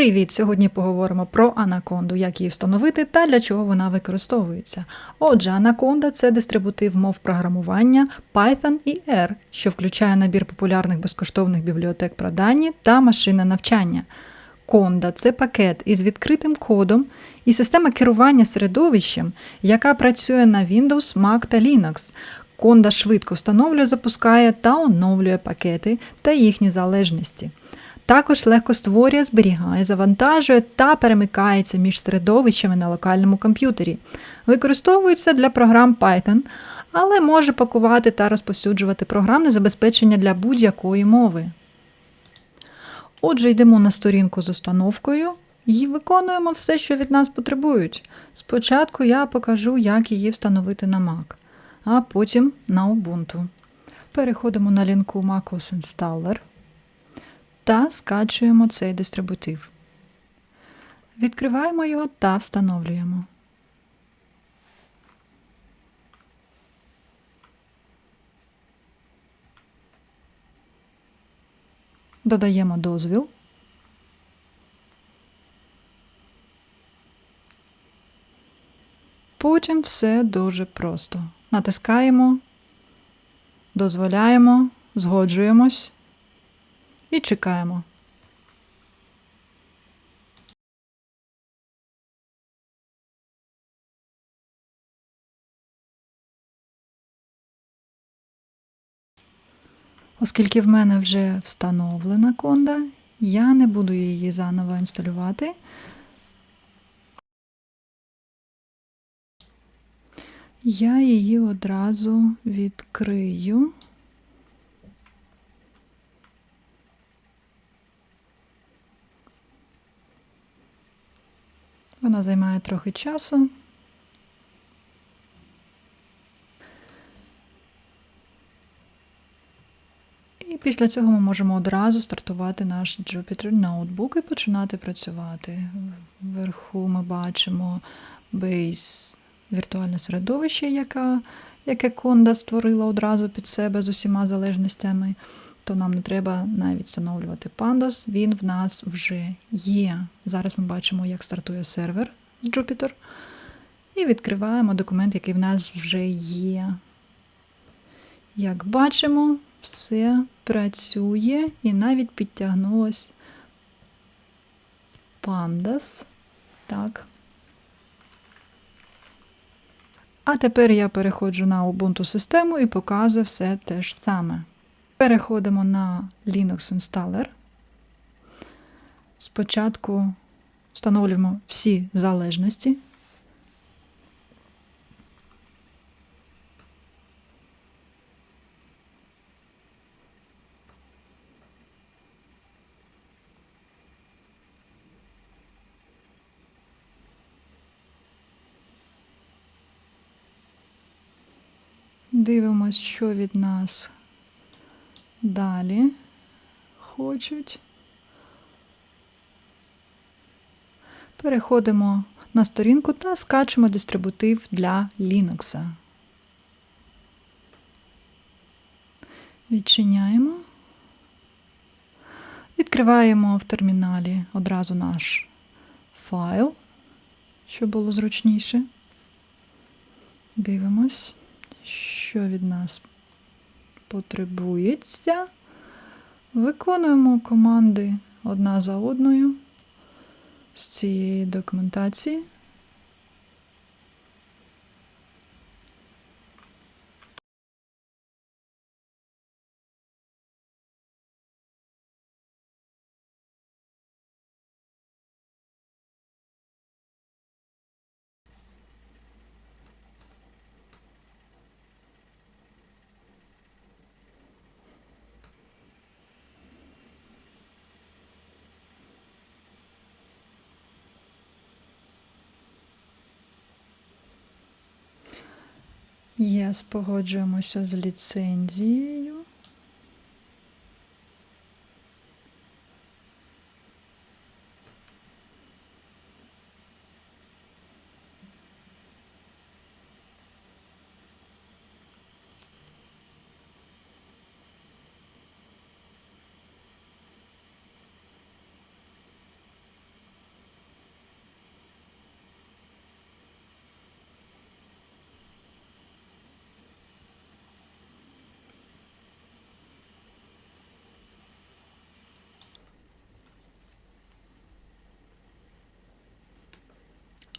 Привіт! Сьогодні поговоримо про анаконду, як її встановити та для чого вона використовується. Отже, анаконда це дистрибутив мов програмування Python і R, що включає набір популярних безкоштовних бібліотек про дані та машинне навчання. Conda – це пакет із відкритим кодом і система керування середовищем, яка працює на Windows, Mac та Linux. Conda швидко встановлює, запускає та оновлює пакети та їхні залежності. Також легко створює, зберігає, завантажує та перемикається між середовищами на локальному комп'ютері. Використовується для програм Python, але може пакувати та розповсюджувати програмне забезпечення для будь-якої мови. Отже, йдемо на сторінку з установкою і виконуємо все, що від нас потребують. Спочатку я покажу, як її встановити на Mac, а потім на Ubuntu. Переходимо на лінку MacOS Installer та скачуємо цей дистрибутив. Відкриваємо його та встановлюємо. Додаємо дозвіл. Потім все дуже просто. Натискаємо, дозволяємо, згоджуємось і чекаємо. Оскільки в мене вже встановлена конда, я не буду її заново інсталювати. Я її одразу відкрию. Вона займає трохи часу. І після цього ми можемо одразу стартувати наш Jupyter Notebook і починати працювати. Вверху ми бачимо Base віртуальне середовище, яке Конда створила одразу під себе з усіма залежностями. То нам не треба навіть встановлювати Pandas, він в нас вже є. Зараз ми бачимо, як стартує сервер з Jupyter. І відкриваємо документ, який в нас вже є. Як бачимо, все працює і навіть підтягнулось Pandas. Так. А тепер я переходжу на Ubuntu систему і показую все те ж саме. Переходимо на Linux Installer. Спочатку встановлюємо всі залежності. Дивимось, що від нас далі хочуть. Переходимо на сторінку та скачемо дистрибутив для Linux. Відчиняємо. Відкриваємо в терміналі одразу наш файл, щоб було зручніше. Дивимось, що від нас потребується. Виконуємо команди одна за одною з цієї документації. Єс, погоджуємося з ліцензією.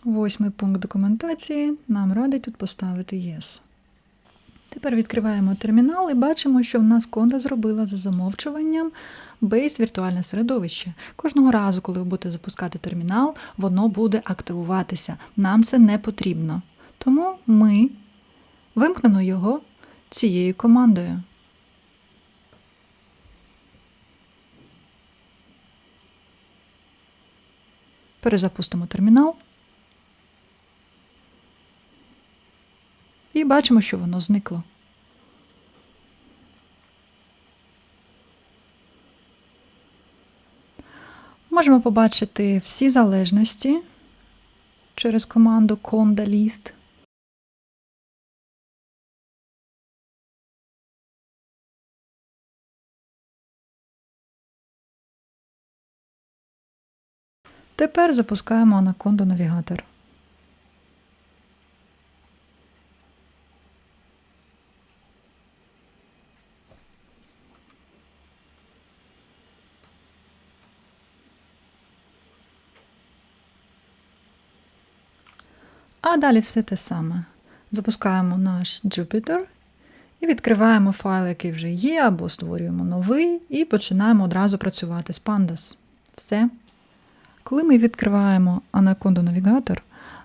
Восьмий пункт документації нам радить тут поставити Yes. Тепер відкриваємо термінал і бачимо, що в нас конда зробила за замовчуванням Base віртуальне середовище. Кожного разу, коли ви будете запускати термінал, воно буде активуватися. Нам це не потрібно. Тому ми вимкнемо його цією командою. Перезапустимо термінал. І бачимо, що воно зникло. Можемо побачити всі залежності через команду conda list. Тепер запускаємо Anaconda навігатор. А далі все те саме. Запускаємо наш Jupyter і відкриваємо файл, який вже є, або створюємо новий, і починаємо одразу працювати з Pandas. Все. Коли ми відкриваємо Anaconda Navigator,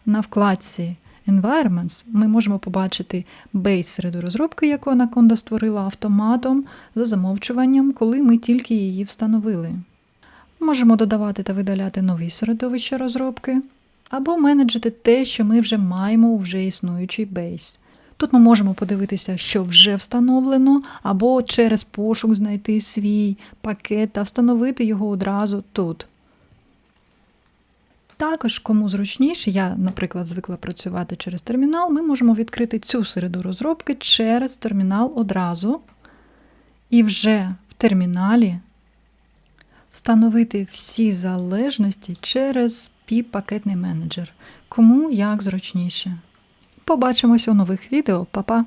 на вкладці Environments ми можемо побачити бейс середу розробки, яку Anaconda створила автоматом за замовчуванням, коли ми тільки її встановили. Можемо додавати та видаляти нові середовища розробки, або менеджити те, що ми вже маємо у вже існуючий бейс. Тут ми можемо подивитися, що вже встановлено, або через пошук знайти свій пакет та встановити його одразу тут. Також, кому зручніше, я, наприклад, звикла працювати через термінал, ми можемо відкрити цю середу розробки через термінал одразу. І вже в терміналі встановити всі залежності через PIP-пакетний менеджер. Кому як зручніше. Побачимось у нових відео, Па-па!